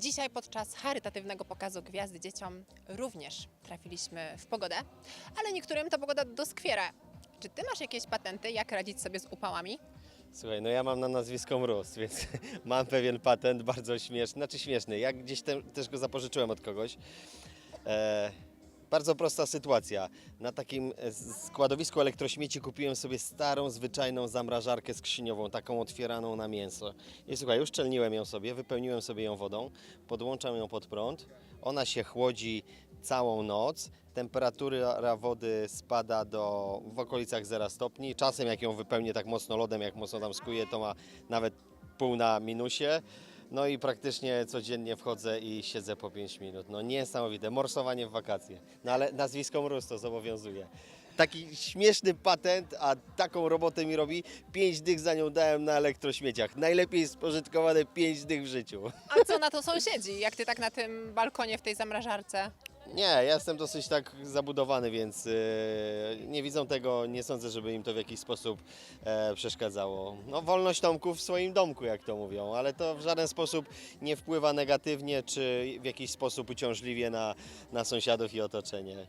Dzisiaj podczas charytatywnego pokazu Gwiazdy Dzieciom również trafiliśmy w pogodę, ale niektórym ta pogoda doskwiera. Czy ty masz jakieś patenty, jak radzić sobie z upałami? Słuchaj, no ja mam na nazwisko Mróz, więc mam pewien patent bardzo śmieszny, znaczy śmieszny. Ja gdzieś te, też go zapożyczyłem od kogoś. E, bardzo prosta sytuacja. Na takim e, składowisku elektrośmieci kupiłem sobie starą, zwyczajną zamrażarkę skrzyniową, taką otwieraną na mięso. I słuchaj, uszczelniłem ją sobie, wypełniłem sobie ją wodą, podłączam ją pod prąd, ona się chłodzi całą noc, temperatura wody spada do w okolicach 0 stopni. Czasem jak ją wypełnię tak mocno lodem, jak mocno tam skuje, to ma nawet pół na minusie. No i praktycznie codziennie wchodzę i siedzę po 5 minut. No niesamowite, morsowanie w wakacje. No ale nazwisko Mróz to zobowiązuje. Taki śmieszny patent, a taką robotę mi robi. 5 dych za nią dałem na elektrośmieciach. Najlepiej spożytkowane 5 dych w życiu. A co na to sąsiedzi, jak ty tak na tym balkonie w tej zamrażarce? Nie, ja jestem dosyć tak zabudowany, więc yy, nie widzą tego, nie sądzę, żeby im to w jakiś sposób e, przeszkadzało. No, wolność Tomku w swoim domku, jak to mówią, ale to w żaden sposób nie wpływa negatywnie czy w jakiś sposób uciążliwie na, na sąsiadów i otoczenie.